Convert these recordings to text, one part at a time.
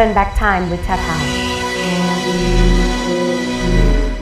Turn Back Time with Tata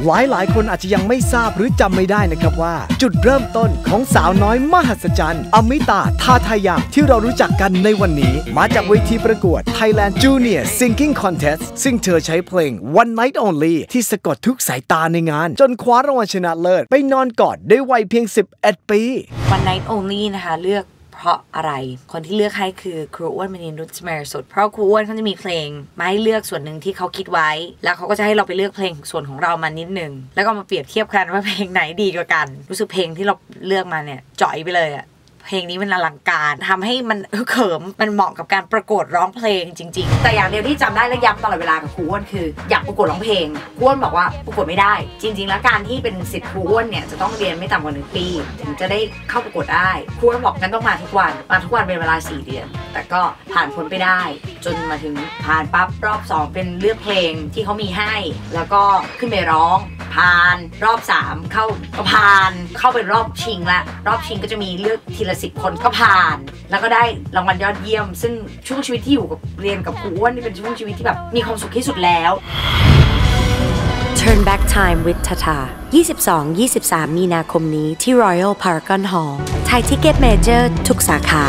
หลายหลายๆคนอาจจะยังไม่ทราบหรือจำไม่ได้นะครับว่า จุดเริ่มต้นของสาวน้อยมหัศจรรย์ อมิตาทาทายังที่เรารู้จักกันในวันนี้ มาจากเวทีประกวด Thailand Junior Singing Contest ซึ่งเธอใช้เพลง One Night Only ที่สะกดทุกสายตาในงาน จนคว้ารางวัลชนะเลิศ ไปนอนกอดด้วยวัยเพียง 11 ปีวัน Night Only นะคะเลือก เพราะอะไร คนที่เลือกให้คือครูอ้วนมณีนุชเมรสุด เพราะครูอ้วนเขาจะมีเพลงมาให้เลือกส่วนหนึ่งที่เขาคิดไว้ แล้วเขาก็จะให้เราไปเลือกเพลงส่วนของเรามานิดนึง แล้วก็มาเปรียบเทียบกันว่าเพลงไหนดีกว่ากัน รู้สึกเพลงที่เราเลือกมาเนี่ยจ่อยไปเลยอะ เพลงนี้มันอลังการทำให้มันเขิมมันเหมาะกับการประกวดร้องเพลงจริง ๆ แต่อย่างเดียวที่จำได้และย้ำตลอดเวลากับครูอ้วนคืออยากประกวดร้องเพลงครูอ้วนบอกว่าประกวดไม่ได้ จริง ๆ แล้วการที่เป็นสิทธิ์ครูอ้วนเนี่ยจะต้องเรียนไม่ต่ำกว่าหนึ่งปีถึงจะได้เข้าประกวดได้ครูอ้วนบอกงั้นต้องมาทุกวันมาทุกวันเป็นเวลา4เดือน แต่ก็ผ่านพ้นไปได้ จนมาถึงผ่านปั๊บรอบ 2 เป็นเลือกเพลงที่เขามีให้ แล้วก็ขึ้นไปร้อง ผ่าน รอบ 3 เข้าก็ผ่าน เข้าเป็นรอบชิงละ รอบชิงก็จะมีเลือกทีละสิบคนก็ผ่าน แล้วก็ได้รางวัลยอดเยี่ยม ซึ่งช่วงชีวิตที่อยู่กับเรียนกับครูอ้วนนี่เป็นช่วงชีวิตที่แบบมีความสุขที่สุดแล้ว Turn Back Time with Tata 22-23 มีนาคมนี้ที่ Royal Paragon Hall ไทยทิเก็ตเมเจอร์ทุกสาขา